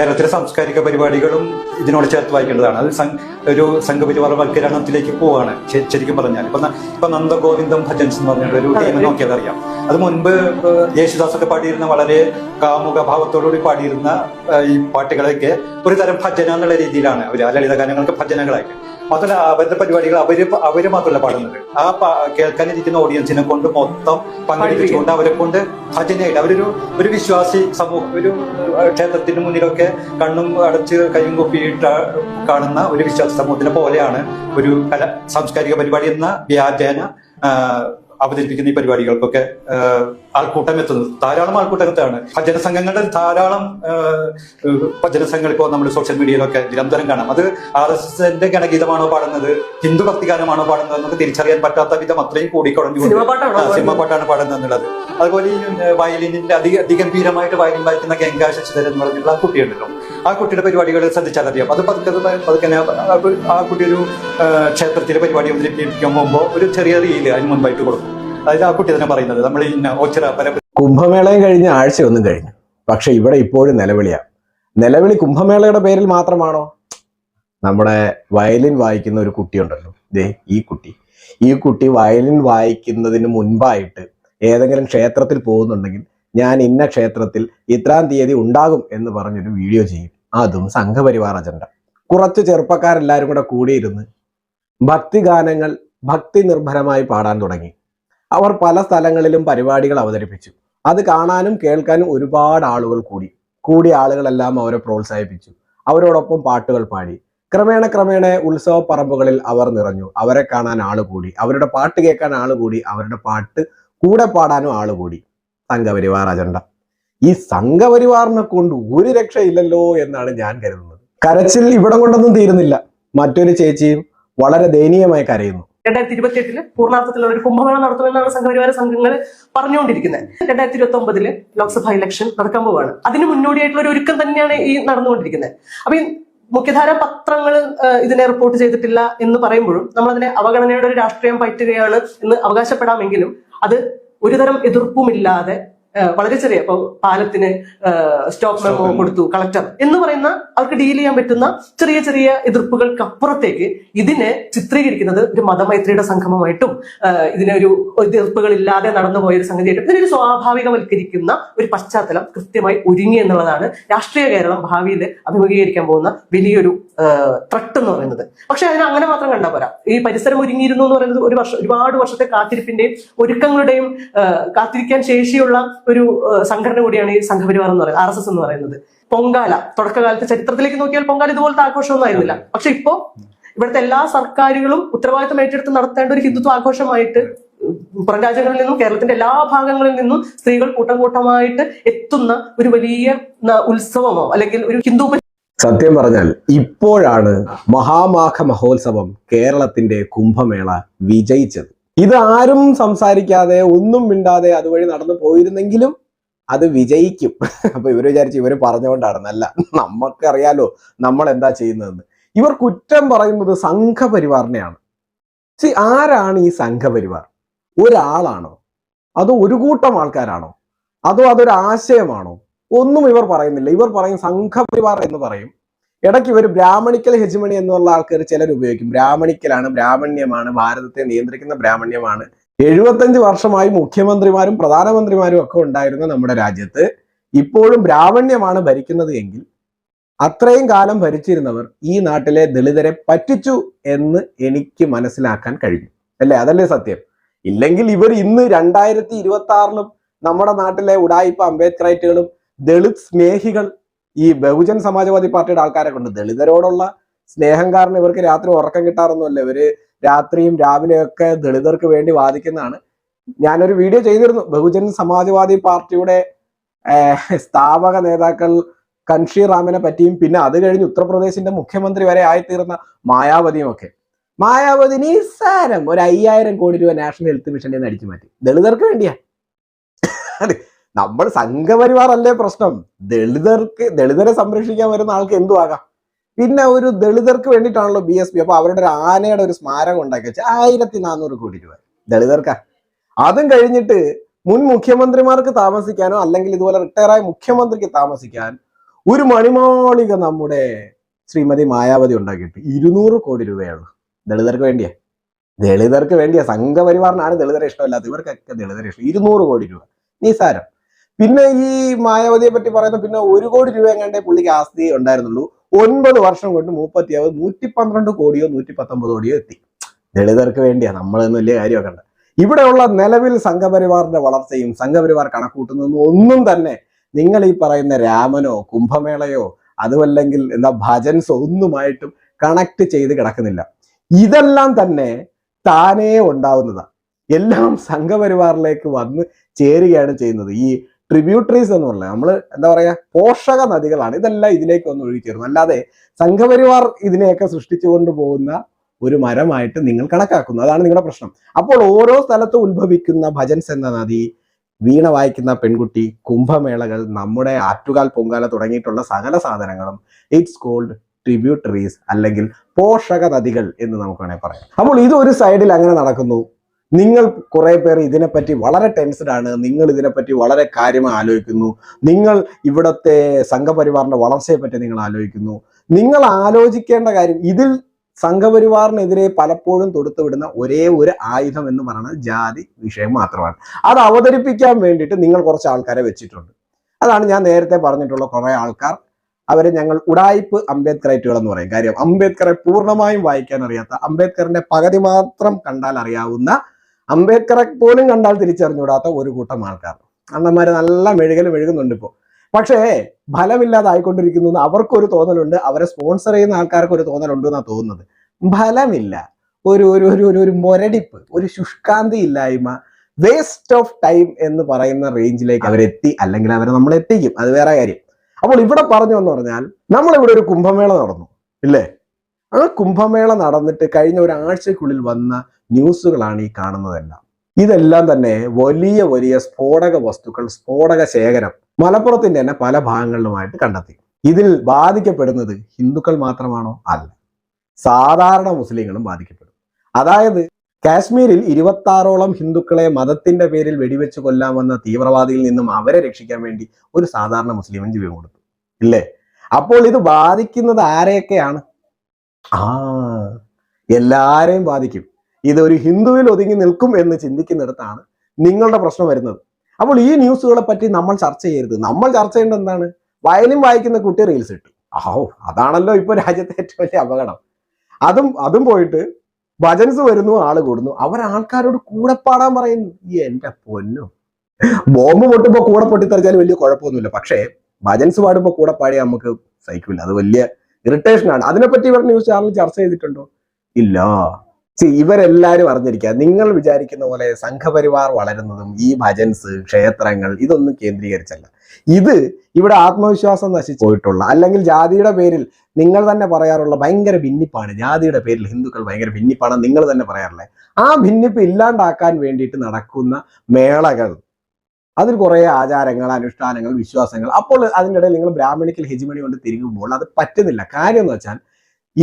കേരളത്തിലെ സാംസ്കാരിക പരിപാടികളും ഇതിനോട് ചേർത്ത് വായിക്കേണ്ടതാണ്. അത് ഒരു സംഘപരിവാരവൽക്കരണത്തിലേക്ക് പോവാണ് ശരിക്കും പറഞ്ഞാൽ ഇപ്പൊ ഇപ്പൊ നന്ദഗോവിന്ദം ഭജൻസ് എന്ന് പറഞ്ഞ ഒരു ടീം നോക്കിയാൽ അറിയാം അത് മുൻപ് ഏഹ്, യേശുദാസ് ഒക്കെ പാടിയിരുന്ന വളരെ കാമുക ഭാവത്തോടുകൂടി പാടിയിരുന്ന ഈ പാട്ടുകളൊക്കെ ഒരു തരം ഭജന എന്നുള്ള രീതിയിലാണ് അവർ ലളിത ഗാനങ്ങൾക്ക് ഭജനകളായിട്ട്. മാത്രമല്ല അവരുടെ പരിപാടികൾ അവർ അവർ മാത്രമല്ല പാടുന്നത്. ആ കേൾക്കാനിരിക്കുന്ന ഓഡിയൻസിനെ കൊണ്ട് മൊത്തം പങ്കെടുപ്പിച്ചുകൊണ്ട് അവരെ കൊണ്ട് ഭജനയായിട്ട് അവരൊരു ഒരു വിശ്വാസി സമൂഹം ഒരു ക്ഷേത്രത്തിന് മുന്നിലൊക്കെ കണ്ണും അടച്ച് കൈയും കൊപ്പിയിട്ട് കാണുന്ന ഒരു വിശ്വാസ സമൂഹത്തിനെ പോലെയാണ് ഒരു കല സാംസ്കാരിക പരിപാടി എന്ന വ്യാജേന അവതരിപ്പിക്കുന്ന ഈ പരിപാടികൾക്കൊക്കെ ആൾക്കൂട്ടം എത്തുന്നത് ധാരാളം ആൾക്കൂട്ടം എത്താണ് ഭജന സംഘങ്ങളുടെ ധാരാളം ഭജനസംഘങ്ങൾ ഭജന സംഘങ്ങൾ ഇപ്പോൾ നമ്മൾ സോഷ്യൽ മീഡിയയിലൊക്കെ നിരന്തരം കാണാം. അത് ആർ എസ് എസിന്റെ ഗണഗീതമാണോ പാടുന്നത്? ഹിന്ദു ഭക്തിഗാനമാണോ പാടുന്നത് എന്നൊക്കെ തിരിച്ചറിയാൻ പറ്റാത്ത വിധം അത്രയും കൂടിക്കുടഞ്ഞു സിനിമ പാട്ടാണോ സിനിമ പാട്ടാണ് പാടുന്നത് എന്നുള്ളത്. അതുപോലെ ഈ വയലിനിന്റെ അധിക അതിഗംഭീരമായിട്ട് വയലിൻ വായിക്കുന്ന ഗംഗാ ശശിധരൻ എന്ന് പറഞ്ഞിട്ടുള്ള ആ കുട്ടിയുണ്ടല്ലോ. ആ കുട്ടിയുടെ പരിപാടികൾ ശ്രദ്ധിച്ചാൽ അറിയാം. അത് പതുക്കെ പതുക്കെ ആ കുട്ടി ഒരു ക്ഷേത്രത്തിലെ പരിപാടി അവതരിപ്പിക്കാൻ പോകുമ്പോൾ ഒരു ചെറിയ റീൽ അതിന് മുൻപായിട്ട് കൊടുക്കും. അതായത് ആ കുട്ടി തന്നെ പറയുന്നത് നമ്മൾ ഈ ഓച്ചിറ പല കുംഭമേളയും കഴിഞ്ഞ ആഴ്ച ഒന്നും കഴിഞ്ഞു. പക്ഷെ ഇവിടെ ഇപ്പോഴും നിലവിളിയാ. നിലവിളി കുംഭമേളയുടെ പേരിൽ മാത്രമാണോ? നമ്മുടെ വയലിൻ വായിക്കുന്ന ഒരു കുട്ടിയുണ്ടല്ലോ. ദേ ഈ കുട്ടി. ഈ കുട്ടി വയലിൻ വായിക്കുന്നതിന് മുൻപായിട്ട് ഏതെങ്കിലും ക്ഷേത്രത്തിൽ പോകുന്നുണ്ടെങ്കിൽ ഞാൻ ഇന്ന ക്ഷേത്രത്തിൽ ഇത്രാം തീയതി ഉണ്ടാകും എന്ന് പറഞ്ഞൊരു വീഡിയോ ചെയ്യും. അതും സംഘപരിവാർ അജണ്ട. കുറച്ച് ചെറുപ്പക്കാരെല്ലാവരും കൂടെ കൂടിയിരുന്ന് ഭക്തിഗാനങ്ങൾ ഭക്തി നിർഭരമായി പാടാൻ തുടങ്ങി. അവർ പല സ്ഥലങ്ങളിലും പരിപാടികൾ അവതരിപ്പിച്ചു. അത് കാണാനും കേൾക്കാനും ഒരുപാട് ആളുകൾ കൂടി. കൂടിയ ആളുകളെല്ലാം അവരെ പ്രോത്സാഹിപ്പിച്ചു. അവരോടൊപ്പം പാട്ടുകൾ പാടി. ക്രമേണ ക്രമേണ ഉത്സവ പറമ്പുകളിൽ അവർ നിറഞ്ഞു. അവരെ കാണാൻ ആൾ കൂടി. അവരുടെ പാട്ട് കേൾക്കാൻ ആൾ കൂടി. അവരുടെ പാട്ട് കൂടെ പാടാനും ആൾ കൂടി. സംഘപരിവാർ അജണ്ട. ഈ സംഘപരിവാറിനെ കൊണ്ട് ഒരു രക്ഷയില്ലല്ലോ എന്നാണ് ഞാൻ കരുതുന്നത്. കരച്ചിൽ ഇവിടം കൊണ്ടൊന്നും തീരുന്നില്ല. മറ്റൊരു ചേച്ചിയും വളരെ ദയനീയമായി കരയുന്നു. രണ്ടായിരത്തി ഇരുപത്തി എട്ടിൽ പൂർണാർത്ഥത്തിലുള്ള ഒരു കുംഭമേള നടത്തുമെന്നാണ് സംഘപരിവാര സംഘങ്ങൾ പറഞ്ഞുകൊണ്ടിരിക്കുന്നത്. രണ്ടായിരത്തി ഇരുപത്തി ഒമ്പതിൽ ലോക്സഭാ ഇലക്ഷൻ നടക്കാൻ പോവുകയാണ്. അതിന് മുന്നോടിയായിട്ടുള്ള ഒരു ഒരുക്കം തന്നെയാണ് ഈ നടന്നുകൊണ്ടിരിക്കുന്നത്. അപ്പൊ ഈ മുഖ്യധാര പത്രങ്ങൾ ഇതിനെ റിപ്പോർട്ട് ചെയ്തിട്ടില്ല എന്ന് പറയുമ്പോഴും നമ്മൾ അതിനെ അവഗണനയുടെ ഒരു രാഷ്ട്രീയം പറ്റുകയാണ് എന്ന് അവകാശപ്പെടാമെങ്കിലും അത് ഒരുതരം എതിർപ്പുമില്ലാതെ വളരെ ചെറിയ ഇപ്പൊ പാലത്തിന് സ്റ്റോപ്പ് മെമ്മോ കൊടുത്തു കളക്ടർ എന്ന് പറയുന്ന അവർക്ക് ഡീൽ ചെയ്യാൻ പറ്റുന്ന ചെറിയ ചെറിയ എതിർപ്പുകൾക്ക് അപ്പുറത്തേക്ക് ഇതിനെ ചിത്രീകരിക്കുന്നത് ഒരു മതമൈത്രിയുടെ സംഗമമായിട്ടും ഇതിനെ ഒരു എതിർപ്പുകൾ ഇല്ലാതെ നടന്നുപോയ ഒരു സംഗതിയായിട്ടും ഇതിനൊരു സ്വാഭാവികവൽക്കരിക്കുന്ന ഒരു പശ്ചാത്തലം കൃത്യമായി ഒരുങ്ങി എന്നുള്ളതാണ് രാഷ്ട്രീയ കേരളം ഭാവിയിൽ അഭിമുഖീകരിക്കാൻ പോകുന്ന വലിയൊരു ത്രട്ട് എന്ന് പറയുന്നത്. പക്ഷെ അതിന് അങ്ങനെ മാത്രം കണ്ടാൽ പോരാ. ഈ പരിസരം ഒരുങ്ങിയിരുന്നു എന്ന് പറയുന്നത് ഒരു വർഷം ഒരുപാട് വർഷത്തെ കാത്തിരിപ്പിന്റെയും ഒരുക്കങ്ങളുടെയും കാത്തിരിക്കാൻ ശേഷിയുള്ള ഒരു സംഘടന കൂടിയാണ് ഈ സംഘപരിവാർ എന്ന് പറയുന്നത് ആർ എസ് എസ് എന്ന് പറയുന്നത്. പൊങ്കാല തുടക്കകാലത്ത് ചരിത്രത്തിലേക്ക് നോക്കിയാൽ പൊങ്കാല ഇതുപോലത്തെ ആഘോഷമൊന്നും ആയിരുന്നില്ല. പക്ഷെ ഇപ്പോ ഇവിടുത്തെ എല്ലാ സർക്കാരുകളും ഉത്തരവാദിത്തം ഏറ്റെടുത്ത് നടത്തേണ്ട ഒരു ഹിന്ദുത്വ ആഘോഷമായിട്ട് പുറം രാജ്യങ്ങളിൽ നിന്നും കേരളത്തിന്റെ എല്ലാ ഭാഗങ്ങളിൽ നിന്നും സ്ത്രീകൾ കൂട്ടം കൂട്ടമായിട്ട് എത്തുന്ന ഒരു വലിയ ഉത്സവമോ അല്ലെങ്കിൽ ഒരു ഹിന്ദു സത്യം പറഞ്ഞാൽ ഇപ്പോഴാണ് മഹാമാഘ മഹോത്സവം കേരളത്തിന്റെ കുംഭമേള വിജയിച്ചത്. ഇത് ആരും സംസാരിക്കാതെ ഒന്നും മിണ്ടാതെ അതുവഴി നടന്നു പോയിരുന്നെങ്കിലും അത് വിജയിക്കും. അപ്പൊ ഇവർ വിചാരിച്ച് ഇവർ പറഞ്ഞുകൊണ്ടാണ്. നല്ല നമുക്കറിയാലോ നമ്മൾ എന്താ ചെയ്യുന്നതെന്ന്. ഇവർ കുറ്റം പറയുന്നത് സംഘപരിവാറിനെയാണ്. സി ആരാണ് ഈ സംഘപരിവാർ? ഒരാളാണോ? അതോ ഒരു കൂട്ടം ആൾക്കാരാണോ? അതോ അതൊരു ആശയമാണോ ഒന്നും ഇവർ പറയുന്നില്ല. ഇവർ പറയും സംഘപരിവാർ എന്ന് പറയും. ഇടയ്ക്ക് ഇവർ ബ്രാഹ്മണിക്കൽ ഹെജ്മണി എന്നുള്ള ആൾക്കാർ ചിലർ ഉപയോഗിക്കും. ബ്രാഹ്മണിക്കലാണ് ബ്രാഹ്മണ്യമാണ് ഭാരതത്തെ നിയന്ത്രിക്കുന്ന ബ്രാഹ്മണ്യമാണ്. എഴുപത്തഞ്ച് വർഷമായി മുഖ്യമന്ത്രിമാരും പ്രധാനമന്ത്രിമാരും ഒക്കെ ഉണ്ടായിരുന്ന നമ്മുടെ രാജ്യത്ത് ഇപ്പോഴും ബ്രാഹ്മണ്യമാണ് ഭരിക്കുന്നത് എങ്കിൽ അത്രയും കാലം ഭരിച്ചിരുന്നവർ ഈ നാട്ടിലെ ദളിതരെ പറ്റിച്ചു എന്ന് എനിക്ക് മനസ്സിലാക്കാൻ കഴിഞ്ഞു. അല്ലേ? അതല്ലേ സത്യം? ഇല്ലെങ്കിൽ ഇവർ ഇന്ന് രണ്ടായിരത്തി ഇരുപത്തി ആറിലും നമ്മുടെ നാട്ടിലെ ഉടായിപ്പ അംബേദ്കറൈറ്റുകളും ദളിത് സ്നേഹികൾ ഈ ബഹുജൻ സമാജ്വാദി പാർട്ടിയുടെ ആൾക്കാരെ കൊണ്ട് ദളിതരോടുള്ള സ്നേഹം കാരണം ഇവർക്ക് രാത്രി ഉറക്കം കിട്ടാറൊന്നുമല്ല. ഇവർ രാത്രിയും രാവിലെയൊക്കെ ദളിതർക്ക് വേണ്ടി വാദിക്കുന്നതാണ്. ഞാനൊരു വീഡിയോ ചെയ്തിരുന്നു. ബഹുജൻ സമാജ്വാദി പാർട്ടിയുടെ സ്ഥാപക നേതാക്കൾ കൻഷി റാമിനെ പറ്റിയും പിന്നെ അത് കഴിഞ്ഞ് ഉത്തർപ്രദേശിന്റെ മുഖ്യമന്ത്രി വരെ ആയിത്തീർന്ന മായാവതിയും ഒക്കെ മായാവതി നിസ്സാരം ഒരു അയ്യായിരം കോടി രൂപ നാഷണൽ ഹെൽത്ത് മിഷനിൽ നിന്ന് അടിച്ചു മാറ്റി ദളിതർക്ക് വേണ്ടിയാ. അതെ. നമ്മൾ സംഘപരിവാർ അല്ലേ പ്രശ്നം. ദളിതർക്ക് ദളിതരെ സംരക്ഷിക്കാൻ വരുന്ന ആൾക്ക് എന്തു ആകാം പിന്നെ ഒരു ദളിതർക്ക് വേണ്ടിയിട്ടാണല്ലോ ബി എസ് പി. അപ്പൊ അവരുടെ ഒരു ആനയുടെ ഒരു സ്മാരകം ഉണ്ടാക്കി വെച്ചാൽ ആയിരത്തി നാനൂറ് കോടി രൂപ. ദളിതർക്കാ. അതും കഴിഞ്ഞിട്ട് മുൻ മുഖ്യമന്ത്രിമാർക്ക് താമസിക്കാനോ അല്ലെങ്കിൽ ഇതുപോലെ റിട്ടയറായ മുഖ്യമന്ത്രിക്ക് താമസിക്കാൻ ഒരു മണിമാളിക നമ്മുടെ ശ്രീമതി മായാവതി ഉണ്ടാക്കിയിട്ട് ഇരുന്നൂറ് കോടി രൂപയാണ് ദളിതർക്ക് വേണ്ടിയാ. ദളിതർക്ക് വേണ്ടിയാ. സംഘപരിവാറിനാണ് ദളിതരെ ഇഷ്ടമല്ലാത്ത ഇവർക്കൊക്കെ ദളിതരെ ഇഷ്ടം. ഇരുന്നൂറ് കോടി രൂപ. നിസാരം. പിന്നെ ഈ മായാവതിയെ പറ്റി പറയുന്ന പിന്നെ ഒരു കോടി രൂപ എങ്ങാണ്ടേ പുള്ളിക്ക് ആസ്തി ഉണ്ടായിരുന്നുള്ളൂ. ഒൻപത് വർഷം കൊണ്ട് മൂപ്പത്തിയാവ് നൂറ്റി പന്ത്രണ്ട് കോടിയോ നൂറ്റി പത്തൊമ്പത് കോടിയോ എത്തി. ദളിതർക്ക് വേണ്ടിയാ നമ്മളൊന്നും വലിയ കാര്യമൊക്കെ ഉണ്ട് ഇവിടെയുള്ള നിലവിൽ സംഘപരിവാറിന്റെ വളർച്ചയും സംഘപരിവാർ കണക്കൂട്ടുന്നതും ഒന്നും തന്നെ നിങ്ങൾ ഈ പറയുന്ന രാമനോ കുംഭമേളയോ അതുമല്ലെങ്കിൽ എന്താ ഭജൻസോ ഒന്നുമായിട്ടും കണക്ട് ചെയ്ത് കിടക്കുന്നില്ല. ഇതെല്ലാം തന്നെ താനേ ഉണ്ടാവുന്നതാണ് എല്ലാം സംഘപരിവാറിലേക്ക് വന്ന് ചേരുകയാണ് ചെയ്യുന്നത്. ഈ ട്രിബ്യൂട്ടറീസ് എന്ന് പറഞ്ഞാൽ നമ്മൾ എന്താ പറയുക പോഷക നദികളാണ്. ഇതെല്ലാം ഇതിലേക്ക് വന്ന് ഒഴുകിച്ചേരുന്നു അല്ലാതെ സംഘപരിവാർ ഇതിനെയൊക്കെ സൃഷ്ടിച്ചു പോകുന്ന ഒരു മരമായിട്ട് നിങ്ങൾ കണക്കാക്കുന്നു. അതാണ് നിങ്ങളുടെ പ്രശ്നം. അപ്പോൾ ഓരോ സ്ഥലത്തും ഉത്ഭവിക്കുന്ന ഭജൻസ് എന്ന നദി വീണ വായിക്കുന്ന പെൺകുട്ടി കുംഭമേളകൾ നമ്മുടെ ആറ്റുകാൽ പൊങ്കാല തുടങ്ങിയിട്ടുള്ള സകല സാധനങ്ങളും ഇറ്റ്സ് കോൾഡ് ട്രിബ്യൂട്ടറീസ് അല്ലെങ്കിൽ പോഷക നദികൾ എന്ന് നമുക്ക് വേണമെങ്കിൽ പറയാം. അപ്പോൾ ഇത് ഒരു സൈഡിൽ അങ്ങനെ നടക്കുന്നു. നിങ്ങൾ കുറെ പേർ ഇതിനെപ്പറ്റി വളരെ ടെൻസ്ഡ് ആണ്. നിങ്ങൾ ഇതിനെപ്പറ്റി വളരെ കാര്യമായി ആലോചിക്കുന്നു. നിങ്ങൾ ഇവിടുത്തെ സംഘപരിവാറിന്റെ വളർച്ചയെ പറ്റി നിങ്ങൾ ആലോചിക്കുന്നു. നിങ്ങൾ ആലോചിക്കേണ്ട കാര്യം ഇതിൽ സംഘപരിവാറിനെതിരെ പലപ്പോഴും തൊടുത്തുവിടുന്ന ഒരേ ഒരു ആയുധം എന്ന് പറയുന്നത് ജാതി വിഷയം മാത്രമാണ്. അത് അവതരിപ്പിക്കാൻ വേണ്ടിയിട്ട് നിങ്ങൾ കുറച്ച് ആൾക്കാരെ വെച്ചിട്ടുണ്ട്. അതാണ് ഞാൻ നേരത്തെ പറഞ്ഞിട്ടുള്ള കുറെ ആൾക്കാർ. അവരെ ഞങ്ങൾ ഉടായിപ്പ് അംബേദ്കറൈറ്റുകൾ എന്ന് പറയും. കാര്യം അംബേദ്കറെ പൂർണമായും വായിക്കാൻ അറിയാത്ത അംബേദ്കറിന്റെ പകുതി മാത്രം കണ്ടാൽ അറിയാവുന്ന അംബേദ്കറെ പോലും കണ്ടാൽ തിരിച്ചറിഞ്ഞുകൂടാത്ത ഒരു കൂട്ടം ആൾക്കാർ. അണ്ണന്മാര് നല്ല മെഴുകൽ മെഴുകുന്നുണ്ട് ഇപ്പോൾ പക്ഷേ ഫലമില്ലാതെ ആയിക്കൊണ്ടിരിക്കുന്നു എന്ന് അവർക്കൊരു തോന്നലുണ്ട് അവരെ സ്പോൺസർ ചെയ്യുന്ന ആൾക്കാർക്ക് ഒരു തോന്നലുണ്ട് എന്നാണ് തോന്നുന്നത്. ഫലമില്ല. ഒരു ഒരു ഒരു ഒരു ഒരു മൊരടിപ്പ് ഒരു ശുഷ്കാന്തി ഇല്ലായ്മ വേസ്റ്റ് ഓഫ് ടൈം എന്ന് പറയുന്ന റേഞ്ചിലേക്ക് അവരെത്തി അല്ലെങ്കിൽ അവരെ നമ്മൾ എത്തിക്കും. അത് വേറെ കാര്യം. അപ്പോൾ ഇവിടെ പറഞ്ഞു എന്ന് പറഞ്ഞാൽ നമ്മളിവിടെ ഒരു കുംഭമേള നടന്നു. ഇല്ലേ? ആ കുംഭമേള നടന്നിട്ട് കഴിഞ്ഞ ഒരാഴ്ചക്കുള്ളിൽ വന്ന ന്യൂസുകളാണ് ഈ കാണുന്നതെല്ലാം. ഇതെല്ലാം തന്നെ വലിയ വലിയ സ്ഫോടക വസ്തുക്കൾ സ്ഫോടക ശേഖരം മലപ്പുറത്തിന്റെ തന്നെ പല ഭാഗങ്ങളിലുമായിട്ട് കണ്ടെത്തി. ഇതിൽ ബാധിക്കപ്പെടുന്നത് ഹിന്ദുക്കൾ മാത്രമാണോ? അല്ല. സാധാരണ മുസ്ലിങ്ങളും ബാധിക്കപ്പെടും. അതായത് കാശ്മീരിൽ ഇരുപത്താറോളം ഹിന്ദുക്കളെ മതത്തിന്റെ പേരിൽ വെടിവെച്ച് കൊല്ലാമെന്ന തീവ്രവാദിയിൽ നിന്നും അവരെ രക്ഷിക്കാൻ വേണ്ടി ഒരു സാധാരണ മുസ്ലിം ജീവൻ കൊടുത്തു. ഇല്ലേ? അപ്പോൾ ഇത് ബാധിക്കുന്നത് ആരെയൊക്കെയാണ്? ആ എല്ലാരെയും ബാധിക്കും. ഇതൊരു ഹിന്ദുവിൽ ഒതുങ്ങി നിൽക്കും എന്ന് ചിന്തിക്കുന്നിടത്താണ് നിങ്ങളുടെ പ്രശ്നം വരുന്നത്. അപ്പോൾ ഈ ന്യൂസുകളെ പറ്റി നമ്മൾ ചർച്ച ചെയ്യരുത്. നമ്മൾ ചർച്ച ചെയ്യേണ്ടത് എന്താണ്? വയലിൻ വായിക്കുന്ന കുട്ടി റീൽസ് ഇട്ടു. ആഹോ അതാണല്ലോ ഇപ്പൊ രാജ്യത്തെ ഏറ്റവും വലിയ അപകടം. അതും അതും പോയിട്ട് ഭജൻസ് വരുന്നു ആൾ കൂടുന്നു. അവർ ആൾക്കാരോട് കൂടെ പാടാൻ പറയുന്നു. ഈ എന്റെ പൊന്നു. ബോംബ് പൊട്ടുമ്പോ കൂടെ പൊട്ടിത്തെറിച്ചാൽ വലിയ കുഴപ്പമൊന്നുമില്ല. പക്ഷേ ഭജൻസ് പാടുമ്പോ കൂടെ പാടിയാൽ നമുക്ക് സഹിക്കില്ല അത് വലിയ ഇറിറ്റേഷൻ ആണ്. അതിനെപ്പറ്റി ഇവർ ന്യൂസ് ചാനൽ ചർച്ച ചെയ്തിട്ടുണ്ടോ? ഇല്ല. See, ഇവരെല്ലാരും അറിഞ്ഞിരിക്കുക. നിങ്ങൾ വിചാരിക്കുന്ന പോലെ സംഘപരിവാർ വളരുന്നതും ഈ ഭജൻസ് ക്ഷേത്രങ്ങൾ ഇതൊന്നും കേന്ദ്രീകരിച്ചല്ല. ഇത് ഇവിടെ ആത്മവിശ്വാസം നശിച്ചു പോയിട്ടുള്ള അല്ലെങ്കിൽ ജാതിയുടെ പേരിൽ നിങ്ങൾ തന്നെ പറയാറുള്ള ഭയങ്കര ഭിന്നിപ്പാണ്. ജാതിയുടെ പേരിൽ ഹിന്ദുക്കൾ ഭയങ്കര ഭിന്നിപ്പാണ് നിങ്ങൾ തന്നെ പറയാറില്ലേ? ആ ഭിന്നിപ്പ് ഇല്ലാണ്ടാക്കാൻ വേണ്ടിയിട്ട് നടക്കുന്ന മേളകൾ. അതിൽ കുറേ ആചാരങ്ങൾ അനുഷ്ഠാനങ്ങൾ വിശ്വാസങ്ങൾ. അപ്പോൾ അതിന്റെ ഇടയിൽ നിങ്ങൾ ബ്രാഹ്മണിക്കൽ ഹെജിമണി കൊണ്ട് തിരികുമ്പോൾ അത് പറ്റുന്നില്ല. കാര്യം എന്ന് വെച്ചാൽ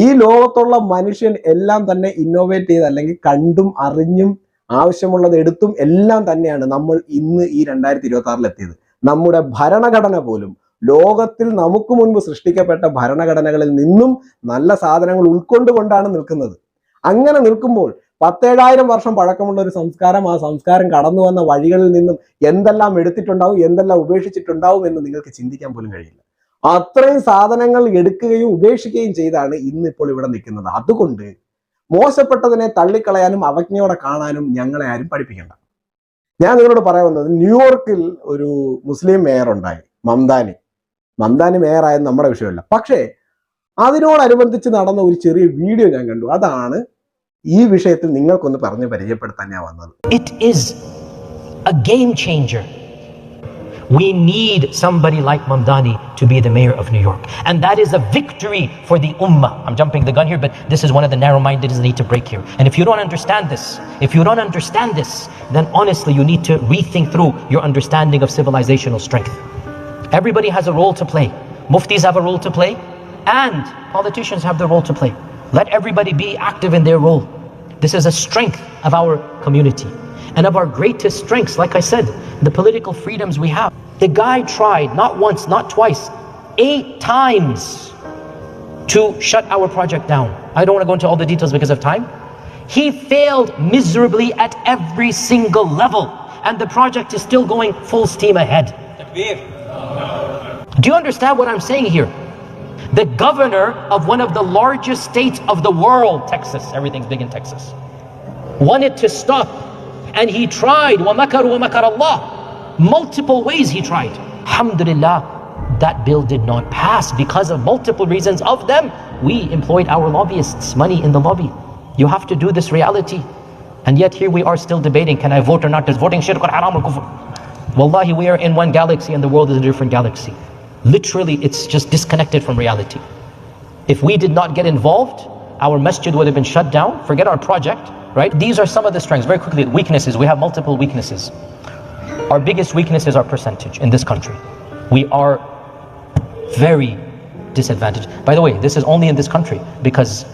ഈ ലോകത്തുള്ള മനുഷ്യൻ എല്ലാം തന്നെ ഇന്നോവേറ്റ് ചെയ്ത് അല്ലെങ്കിൽ കണ്ടും അറിഞ്ഞും ആവശ്യമുള്ളത് എടുത്തും എല്ലാം തന്നെയാണ് നമ്മൾ ഇന്ന് ഈ രണ്ടായിരത്തി ഇരുപത്തി ആറിൽ എത്തിയത് നമ്മുടെ ഭരണഘടന പോലും. ലോകത്തിൽ നമുക്ക് മുൻപ് സൃഷ്ടിക്കപ്പെട്ട ഭരണഘടനകളിൽ നിന്നും നല്ല സാധനങ്ങൾ ഉൾക്കൊണ്ടുകൊണ്ടാണ് നിൽക്കുന്നത്. അങ്ങനെ നിൽക്കുമ്പോൾ പത്തേഴായിരം വർഷം പഴക്കമുള്ള ഒരു സംസ്കാരം ആ സംസ്കാരം കടന്നു വന്ന വഴികളിൽ നിന്നും എന്തെല്ലാം എടുത്തിട്ടുണ്ടാവും എന്തെല്ലാം ഉപേക്ഷിച്ചിട്ടുണ്ടാവും എന്ന് നിങ്ങൾക്ക് ചിന്തിക്കാൻ പോലും കഴിയില്ല. അത്രയും സാധനങ്ങൾ എടുക്കുകയും ഉപേക്ഷിക്കുകയും ചെയ്താണ് ഇന്നിപ്പോൾ ഇവിടെ നിൽക്കുന്നത്. അതുകൊണ്ട് മോശപ്പെട്ടതിനെ തള്ളിക്കളയാനും അവജ്ഞയോടെ കാണാനും ഞങ്ങളെ ആരും പഠിപ്പിക്കണ്ട. ഞാൻ നിങ്ങളോട് പറയാൻ വന്നത് ന്യൂയോർക്കിൽ ഒരു മുസ്ലിം മേയർ ഉണ്ടായി മംദാനി. മംദാനി ആയത് നമ്മുടെ വിഷയമല്ല. പക്ഷേ അതിനോടനുബന്ധിച്ച് നടന്ന ഒരു ചെറിയ വീഡിയോ ഞാൻ കണ്ടു. അതാണ് ഈ വിഷയത്തിൽ നിങ്ങൾക്കൊന്ന് പറഞ്ഞ് പരിചയപ്പെടുത്താൻ ഞാൻ വന്നത്. It is a game changer. We need somebody like Mamdani to be the mayor of New York. And that is a victory for the Ummah. I'm jumping the gun here, but this is one of the narrow minded that need to break here. And if you don't understand this, if you don't understand this, then honestly, you need to rethink through your understanding of civilizational strength. Everybody has a role to play. Muftis have a role to play, and politicians have their role to play. Let everybody be active in their role. This is a strength of our community. And of our greatest strengths, like I said, the political freedoms we have. The guy tried not once, not twice, eight times to shut our project down. I don't want to go into all the details because of time. He failed miserably at every single level, and the project is still going full steam ahead. Do you understand what I'm saying here? The governor of one of the largest states of the world, Texas, everything's big in Texas, wanted to stop, and he tried. وَمَكَرُوا وَمَكَرَ اللَّهِ. Multiple ways he tried. Alhamdulillah, that bill did not pass because of multiple reasons. Of them, we employed our lobbyists, money in the lobby. You have to do this reality. And yet here we are still debating, can I vote or not? Does voting shirk or haram or kufr? Wallahi, we are in one galaxy and the world is a different galaxy. Literally, it's just disconnected from reality. If we did not get involved, our masjid would have been shut down. Forget our project, right? These are some of the strengths. Very quickly, weaknesses. We have multiple weaknesses. Our biggest weakness is our percentage in this country. We are very disadvantaged. By the way, this is only in this country because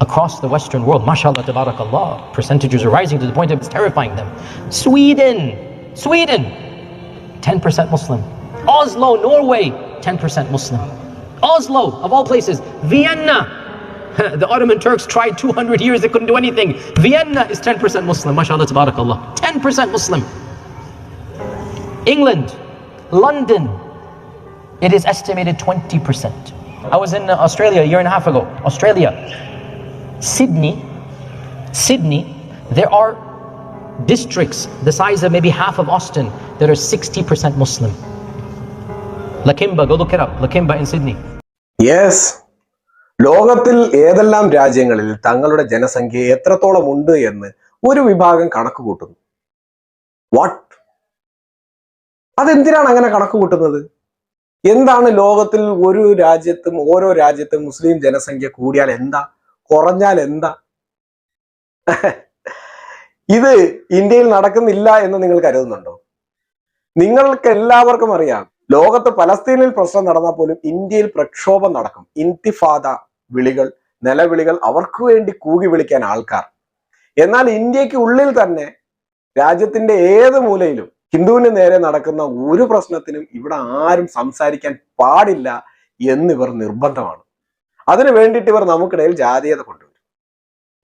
across the Western world, mashallah, tabarakallah, percentages are rising to the point of it's terrifying them. Sweden, Sweden, 10% Muslim. Oslo, Norway, 10% Muslim. Oslo, of all places, Vienna. The Ottoman Turks tried 200 years, they couldn't do anything. Vienna is 10% Muslim, mashallah, tabarakallah. 10% Muslim. England, London, it is estimated 20%. I was in uh, Australia a year and a half ago. Australia, Sydney, Sydney, there are districts the size of maybe half of Austin that are 60% Muslim. Lakimba, go look it up. Lakimba in Sydney. Yes. ലോകത്തിൽ ഏതെല്ലാം രാജ്യങ്ങളിൽ തങ്ങളുടെ ജനസംഖ്യ എത്രത്തോളം ഉണ്ട് എന്ന് ഒരു വിഭാഗം കണക്ക് കൂട്ടുന്നു വാട്ട് അതെന്തിനാണ് അങ്ങനെ കണക്ക് കൂട്ടുന്നത്? എന്താണ് ലോകത്തിൽ ഒരു രാജ്യത്തും ഓരോ രാജ്യത്തും മുസ്ലിം ജനസംഖ്യ കൂടിയാൽ എന്താ? കുറഞ്ഞാൽ എന്താ? ഇത് ഇന്ത്യയിൽ നടക്കുന്നില്ല എന്ന് നിങ്ങൾ കരുതുന്നുണ്ടോ? നിങ്ങൾക്ക് എല്ലാവർക്കും അറിയാം ലോകത്ത് പലസ്തീനിൽ പ്രശ്നം നടന്നാൽ പോലും ഇന്ത്യയിൽ പ്രക്ഷോഭം നടക്കും. ഇന്തിഫാദ വിളികൾ നിലവിളികൾ അവർക്ക് വേണ്ടി കൂകി വിളിക്കാൻ ആൾക്കാർ. എന്നാൽ ഇന്ത്യയ്ക്ക് ഉള്ളിൽ തന്നെ രാജ്യത്തിന്റെ ഏത് മൂലയിലും ഹിന്ദുവിന് നേരെ നടക്കുന്ന ഒരു പ്രശ്നത്തിനും ഇവിടെ ആരും സംസാരിക്കാൻ പാടില്ല എന്നിവർ നിർബന്ധമാണ്. അതിനു വേണ്ടിയിട്ട് ഇവർ നമുക്കിടയിൽ ജാതീയത കൊണ്ടുവരും.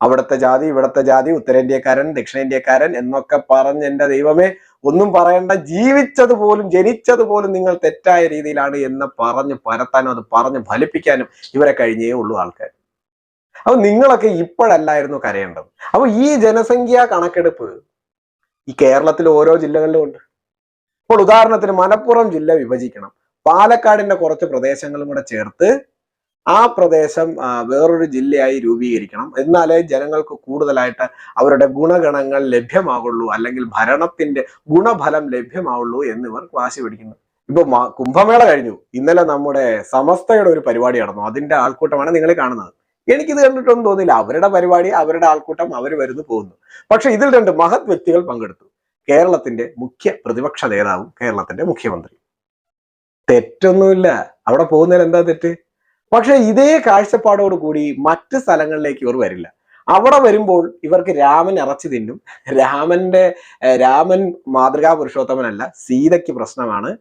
അവിടുത്തെ ജാതി ഇവിടുത്തെ ജാതി ഉത്തരേന്ത്യക്കാരൻ ദക്ഷിണേന്ത്യക്കാരൻ എന്നൊക്കെ പറഞ്ഞ് എന്റെ ദൈവമേ ഒന്നും പറയേണ്ട. ജീവിച്ചത് പോലും ജനിച്ചത് പോലും നിങ്ങൾ തെറ്റായ രീതിയിലാണ് എന്ന് പറഞ്ഞ് പരത്താനും അത് പറഞ്ഞ് ഫലിപ്പിക്കാനും ഇവരെ കഴിഞ്ഞേ ഉള്ളൂ ആൾക്കാർ. അപ്പൊ നിങ്ങളൊക്കെ ഇപ്പോഴല്ലായിരുന്നു കരയേണ്ടത്. അപ്പൊ ഈ ജനസംഖ്യാ കണക്കെടുപ്പ് ഈ കേരളത്തിൽ ഓരോ ജില്ലകളിലും ഉണ്ട്. ഇപ്പോൾ ഉദാഹരണത്തിന് മലപ്പുറം ജില്ല വിഭജിക്കണം. പാലക്കാടിന്റെ കുറച്ച് പ്രദേശങ്ങളും കൂടെ ചേർത്ത് ആ പ്രദേശം വേറൊരു ജില്ലയായി രൂപീകരിക്കണം. എന്നാലേ ജനങ്ങൾക്ക് കൂടുതലായിട്ട് അവരുടെ ഗുണഗണങ്ങൾ ലഭ്യമാകുള്ളൂ അല്ലെങ്കിൽ ഭരണത്തിന്റെ ഗുണഫലം ലഭ്യമാവുള്ളൂ എന്നിവർ വാശി പിടിക്കുന്നു. ഇപ്പൊ കുംഭമേള കഴിഞ്ഞു. ഇന്നലെ നമ്മുടെ സമസ്തയുടെ ഒരു പരിപാടി നടന്നു. അതിന്റെ ആൾക്കൂട്ടമാണ് നിങ്ങൾ കാണുന്നത്. എനിക്കിത് കണ്ടിട്ടൊന്നും തോന്നിയില്ല. അവരുടെ പരിപാടി അവരുടെ ആൾക്കൂട്ടം അവർ വരുന്നു പോകുന്നു. പക്ഷെ ഇതിൽ രണ്ട് മഹത് വ്യക്തികൾ പങ്കെടുത്തു. കേരളത്തിന്റെ മുഖ്യ പ്രതിപക്ഷ നേതാവും കേരളത്തിന്റെ മുഖ്യമന്ത്രി തെറ്റൊന്നുമില്ല. അവിടെ പോകുന്നതിൽ എന്താ തെറ്റ്? പക്ഷെ ഇതേ കാഴ്ചപ്പാടോട് കൂടി മറ്റ് സ്ഥലങ്ങളിലേക്ക് ഇവർ വരില്ല. അവിടെ വരുമ്പോൾ ഇവർക്ക് രാമൻ ഇറച്ചി തിന്നും. രാമന്റെ രാമൻ മാതൃകാ പുരുഷോത്തമനല്ല സീതയ്ക്ക് പ്രശ്നമാണ്.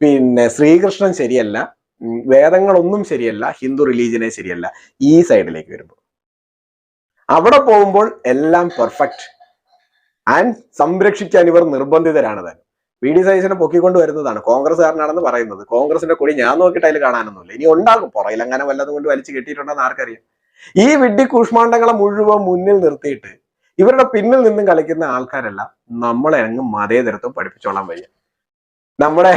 പിന്നെ ശ്രീകൃഷ്ണൻ ശരിയല്ല. വേദങ്ങളൊന്നും ശരിയല്ല ഹിന്ദു റിലീജിയനെ ശരിയല്ല ഈ സൈഡിലേക്ക് വരുമ്പോൾ അവിടെ പോകുമ്പോൾ എല്ലാം പെർഫെക്റ്റ് ആൻഡ് സംരക്ഷിക്കാൻ ഇവർ നിർബന്ധിതരാണ് തന്നെ. വി ഡി സതീശനെ പൊക്കിക്കൊണ്ട് വരുന്നതാണ് കോൺഗ്രസ്സുകാരനാണെന്ന് പറയുന്നത്. കോൺഗ്രസിന്റെ കൊടി ഞാൻ നോക്കിയിട്ട് അതിൽ കാണാനൊന്നുമില്ല. ഇനി ഉണ്ടാകും പുറയിൽ അങ്ങനെ വല്ലതും കൊണ്ട് വലിച്ചു കെട്ടിയിട്ടുണ്ടെന്ന് ആർക്കറിയാം. ഈ വിഡ്ഢി കൂഷ്മാണ്ഡങ്ങളെ മുഴുവൻ മുന്നിൽ നിർത്തിയിട്ട് ഇവരുടെ പിന്നിൽ നിന്നും കളിക്കുന്ന ആൾക്കാരെല്ലാം നമ്മളെ അങ്ങ് മതേതരത്വം പഠിപ്പിച്ചോളാൻ വയ്യ. നമ്മുടെ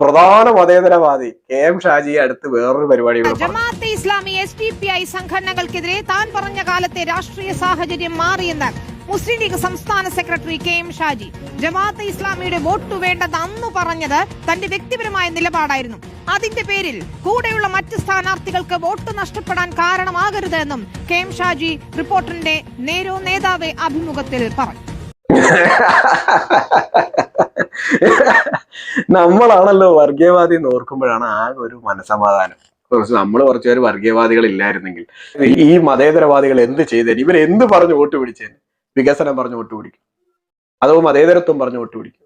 പ്രധാന മതേതരവാദി കെ എം ഷാജിയെ അടുത്ത് വേറൊരു പരിപാടി Jamaat-e Islami S D P I സംഘടനകൾക്കെതിരെ താൻ പറഞ്ഞ കാലത്തെ രാഷ്ട്രീയ സാഹചര്യം മാറിയെന്ന് മുസ്ലിം ലീഗ് സംസ്ഥാന secretary K M Shaji. Jamaat-e ഇസ്ലാമിയുടെ വോട്ട് വേണ്ടത് അന്ന് പറഞ്ഞത് തന്റെ വ്യക്തിപരമായ നിലപാടായിരുന്നു. അതിന്റെ പേരിൽ കൂടെയുള്ള മറ്റ് സ്ഥാനാർത്ഥികൾക്ക് വോട്ട് നഷ്ടപ്പെടാൻ കാരണമാകരുത് എന്നും കെ എം ഷാജി റിപ്പോർട്ടറിന്റെ നേരോ നേതാവെ അഭിമുഖത്തിൽ പറഞ്ഞു. നമ്മളാണല്ലോ വർഗീയവാദി എന്ന് ഓർക്കുമ്പോഴാണ് ആകെ ഒരു മനസമാധാനം. കുറച്ച് നമ്മൾ കുറച്ചുപേര് വർഗീയവാദികൾ ഇല്ലായിരുന്നെങ്കിൽ. ഈ മതേതരവാദികൾ എന്ത് ചെയ്തേന്? ഇവർ എന്ത് പറഞ്ഞു വോട്ട് പിടിച്ചേന്? വികസനം പറഞ്ഞു വോട്ട് പിടിക്കും. അതോ മതേതരത്വം പറഞ്ഞു വോട്ട് പിടിക്കും?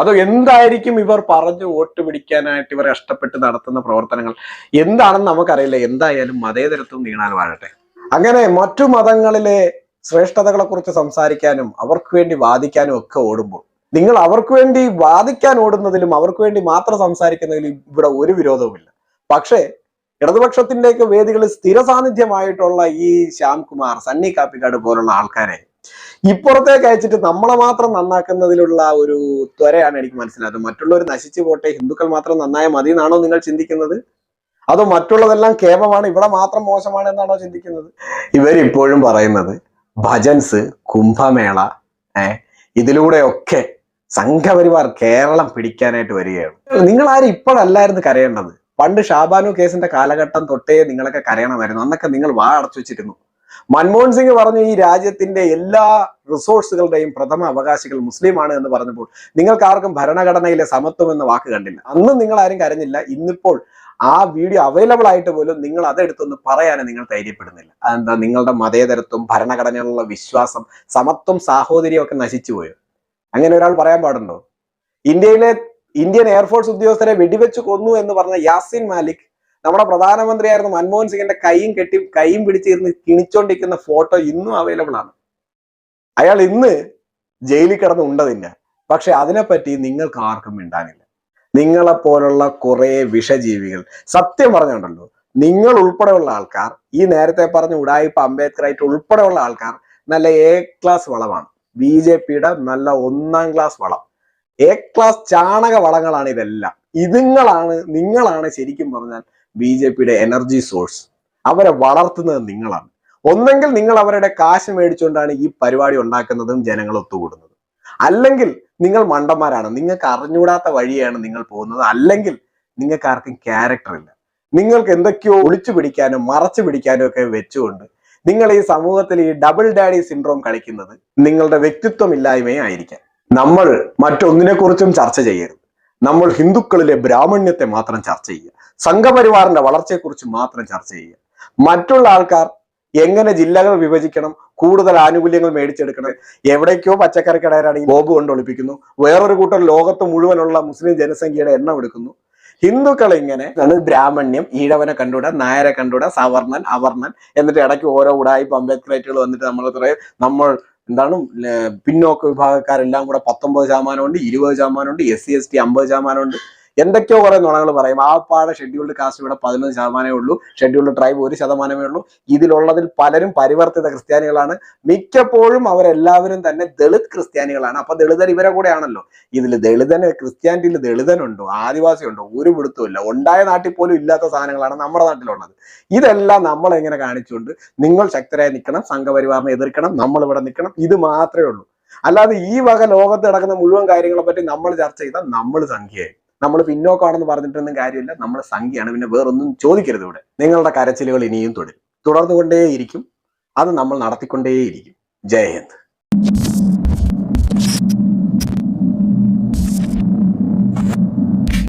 അതോ എന്തായിരിക്കും ഇവർ പറഞ്ഞു വോട്ട് പിടിക്കാനായിട്ട് ഇവർ ഇഷ്ടപ്പെട്ട് നടത്തുന്ന പ്രവർത്തനങ്ങൾ? എന്താണെന്ന് നമുക്കറിയില്ല. എന്തായാലും മതേതരത്വം നീണാൽ വാഴട്ടെ. അങ്ങനെ മറ്റു മതങ്ങളിലെ ശ്രേഷ്ഠതകളെ കുറിച്ച് സംസാരിക്കാനും അവർക്ക് വേണ്ടി വാദിക്കാനും ഒക്കെ ഓടുമ്പോൾ നിങ്ങൾ അവർക്ക് വേണ്ടി വാദിക്കാൻ ഓടുന്നതിലും അവർക്ക് വേണ്ടി മാത്രം സംസാരിക്കുന്നതിലും ഇവിടെ ഒരു വിരോധവുമില്ല. പക്ഷേ ഇടതുപക്ഷത്തിന്റെയൊക്കെ വേദികളിൽ സ്ഥിര സാന്നിധ്യമായിട്ടുള്ള ഈ ശ്യാംകുമാർ സണ്ണി കാപ്പിക്കാട് പോലുള്ള ആൾക്കാരെ ഇപ്പുറത്തേക്ക് അയച്ചിട്ട് നമ്മളെ മാത്രം നന്നാക്കുന്നതിലുള്ള ഒരു ത്വരയാണ് എനിക്ക് മനസ്സിലാകുന്നത്. മറ്റുള്ളവർ നശിച്ചു പോട്ടെ ഹിന്ദുക്കൾ മാത്രം നന്നായ മതി എന്നാണോ നിങ്ങൾ ചിന്തിക്കുന്നത്? അതോ മറ്റുള്ളതെല്ലാം കേമമാണ് ഇവിടെ മാത്രം മോശമാണ് എന്നാണോ ചിന്തിക്കുന്നത്? ഇവരിപ്പോഴും പറയുന്നത് ഭജൻസ് കുംഭമേള ഏഹ് ഇതിലൂടെയൊക്കെ സംഘപരിവാർ കേരളം പിടിക്കാനായിട്ട് വരികയാണ്. നിങ്ങൾ ആരും ഇപ്പോഴല്ലായിരുന്നു കരയേണ്ടത്. പണ്ട് ഷാബാനു കേസിന്റെ കാലഘട്ടം തൊട്ടേ നിങ്ങളൊക്കെ കരയണമായിരുന്നു. അന്നൊക്കെ നിങ്ങൾ വാ അടച്ചു വെച്ചിരുന്നു. മൻമോഹൻ സിംഗ് പറഞ്ഞു ഈ രാജ്യത്തിന്റെ എല്ലാ റിസോഴ്സുകളുടെയും പ്രഥമ അവകാശികൾ മുസ്ലിമാണ് എന്ന് പറഞ്ഞപ്പോൾ നിങ്ങൾക്ക് ആർക്കും ഭരണഘടനയിലെ സമത്വം എന്ന വാക്ക് കണ്ടില്ല. അന്നും നിങ്ങൾ ആരും കരഞ്ഞില്ല. ഇന്നിപ്പോൾ ആ വീഡിയോ അവൈലബിൾ ആയിട്ട് പോലും നിങ്ങൾ അതെടുത്തൊന്ന് പറയാൻ നിങ്ങൾ ധൈര്യപ്പെടുന്നില്ല. അതെന്താ? നിങ്ങളുടെ മതേതരത്വം ഭരണഘടനയിലുള്ള വിശ്വാസം സമത്വം സാഹോദര്യം ഒക്കെ നശിച്ചു പോയോ? അങ്ങനെ ഒരാൾ പറയാൻ പാടുണ്ടോ? ഇന്ത്യയിലെ ഇന്ത്യൻ എയർഫോഴ്സ് ഉദ്യോഗസ്ഥരെ വെടിവെച്ച് കൊന്നു എന്ന് പറഞ്ഞ യാസിൻ മാലിക് നമ്മുടെ പ്രധാനമന്ത്രിയായിരുന്ന മൻമോഹൻ സിംഗിന്റെ കൈയും കെട്ടി കൈയും പിടിച്ചിരുന്ന് കിണിച്ചോണ്ടിരിക്കുന്ന ഫോട്ടോ ഇന്നും അവൈലബിൾ ആണ്. അയാൾ ഇന്ന് ജയിലിൽ കിടന്ന് ഉണ്ടതില്ല പക്ഷെ അതിനെപ്പറ്റി നിങ്ങൾക്ക് ആർക്കും മിണ്ടാനില്ല. നിങ്ങളെപ്പോലുള്ള കുറെ വിഷജീവികൾ സത്യം പറഞ്ഞുണ്ടല്ലോ നിങ്ങൾ ഉൾപ്പെടെയുള്ള ആൾക്കാർ ഈ നേരത്തെ പറഞ്ഞ ഉടായിപ്പ് അംബേദ്കറായിട്ട് ഉൾപ്പെടെയുള്ള ആൾക്കാർ നല്ല എ ക്ലാസ് വളമാണ്. ബി ജെ പിയുടെ നല്ല ഒന്നാം ക്ലാസ് വളം. എ ക്ലാസ് ചാണക വളങ്ങളാണ് ഇതെല്ലാം. ഇതുങ്ങളാണ് നിങ്ങളാണ് ശരിക്കും പറഞ്ഞാൽ ബി ജെ പിയുടെ എനർജി സോഴ്സ് അവരെ വളർത്തുന്നത് നിങ്ങളാണ്. ഒന്നെങ്കിൽ നിങ്ങൾ അവരുടെ കാശ് മേടിച്ചുകൊണ്ടാണ് ഈ പരിപാടി ഉണ്ടാക്കുന്നതും ജനങ്ങൾ ഒത്തുകൂടുന്നത്. അല്ലെങ്കിൽ നിങ്ങൾ മണ്ടന്മാരാണ്. നിങ്ങൾക്ക് അറിഞ്ഞുകൂടാത്ത വഴിയാണ് നിങ്ങൾ പോകുന്നത്. അല്ലെങ്കിൽ നിങ്ങൾക്ക് ആർക്കും ക്യാരക്ടർ ഇല്ല. നിങ്ങൾക്ക് എന്തൊക്കെയോ ഒളിച്ചു പിടിക്കാനോ മറച്ചു പിടിക്കാനോ ഒക്കെ വെച്ചുകൊണ്ട് നിങ്ങൾ ഈ സമൂഹത്തിൽ ഈ ഡബിൾ ഡാഡി സിൻഡ്രോം കളിക്കുന്നത് നിങ്ങളുടെ വ്യക്തിത്വം ഇല്ലായ്മയെ ആയിരിക്കാം. നമ്മൾ മറ്റൊന്നിനെ കുറിച്ചും ചർച്ച ചെയ്യരുത്. നമ്മൾ ഹിന്ദുക്കളിലെ ബ്രാഹ്മണ്യത്തെ മാത്രം ചർച്ച ചെയ്യുക. സംഘപരിവാറിന്റെ വളർച്ചയെക്കുറിച്ച് മാത്രം ചർച്ച ചെയ്യുക. മറ്റുള്ള ആൾക്കാർ എങ്ങനെ ജില്ലകൾ വിഭജിക്കണം കൂടുതൽ ആനുകൂല്യങ്ങൾ മേടിച്ചെടുക്കണം എവിടേക്കോ പച്ചക്കറി കടയിലാണെങ്കിൽ ബോബ് കൊണ്ടൊളിപ്പിക്കുന്നു വേറൊരു കൂട്ടർ ലോകത്ത് മുഴുവനുള്ള മുസ്ലിം ജനസംഖ്യയുടെ എണ്ണം എടുക്കുന്നു ഹിന്ദുക്കൾ ഇങ്ങനെ ബ്രാഹ്മണ്യം ഈഴവനെ കണ്ടുകൂടാ നായരെ കണ്ടുകൂടാ സവർണൻ അവർണൻ എന്നിട്ട് ഇടയ്ക്ക് ഓരോ ഉടായ്പ അംബേദ്കറേറ്റുകൾ വന്നിട്ട് നമ്മൾ പറയും നമ്മൾ എന്താണ് പിന്നോക്ക വിഭാഗക്കാരെല്ലാം കൂടെ പത്തൊമ്പത് ശതമാനമുണ്ട് ഇരുപത് ശതമാനമുണ്ട് എസ് സി എസ് ടി അമ്പത് ശതമാനമുണ്ട് എന്തൊക്കെയോ കുറെ നുണകൾ പറയും. ആ പാടെ ഷെഡ്യൂൾഡ് കാസ്റ്റ് ഇവിടെ പതിനൊന്ന് ശതമാനമേ ഉള്ളൂ. ഷെഡ്യൂൾഡ് ട്രൈബ് ഒരു ശതമാനമേ ഉള്ളൂ. ഇതിലുള്ളതിൽ പലരും പരിവർത്തിത ക്രിസ്ത്യാനികളാണ്. മിക്കപ്പോഴും അവരെല്ലാവരും തന്നെ ദളിത് ക്രിസ്ത്യാനികളാണ്. അപ്പൊ ദളിതർ ഇവരെ കൂടെയാണല്ലോ. ഇതിൽ ദളിതന് ക്രിസ്ത്യാനിറ്റിയിൽ ദളിതനുണ്ടോ? ആദിവാസി ഉണ്ടോ ഒരു പിടുത്തമില്ല ഉണ്ടായ നാട്ടിൽ പോലും ഇല്ലാത്ത സാധനങ്ങളാണ് നമ്മുടെ നാട്ടിലുള്ളത്. ഇതെല്ലാം നമ്മൾ എങ്ങനെ കാണിച്ചുകൊണ്ട് നിങ്ങൾ ശക്തരായി നിൽക്കണം സംഘപരിവാറിനെ എതിർക്കണം നമ്മൾ ഇവിടെ നിൽക്കണം. ഇത് മാത്രമേ ഉള്ളൂ. അല്ലാതെ ഈ വക ലോകത്ത് നടക്കുന്ന മുഴുവൻ കാര്യങ്ങളെ പറ്റി നമ്മൾ ചർച്ച ചെയ്താൽ നമ്മൾ സംഖ്യയായി. നമ്മൾ പിന്നോക്കമാണെന്ന് പറഞ്ഞിട്ടൊന്നും കാര്യമില്ല. നമ്മൾ സംഖ്യയാണ്. പിന്നെ വേറൊന്നും ചോദിക്കരുത് ഇവിടെ. നിങ്ങളുടെ കരച്ചിലുകൾ ഇനിയും തുടരും. തുടർന്നുകൊണ്ടേയിരിക്കും. അത് നമ്മൾ നടത്തിക്കൊണ്ടേയിരിക്കും. ജയ് ഹിന്ദ്.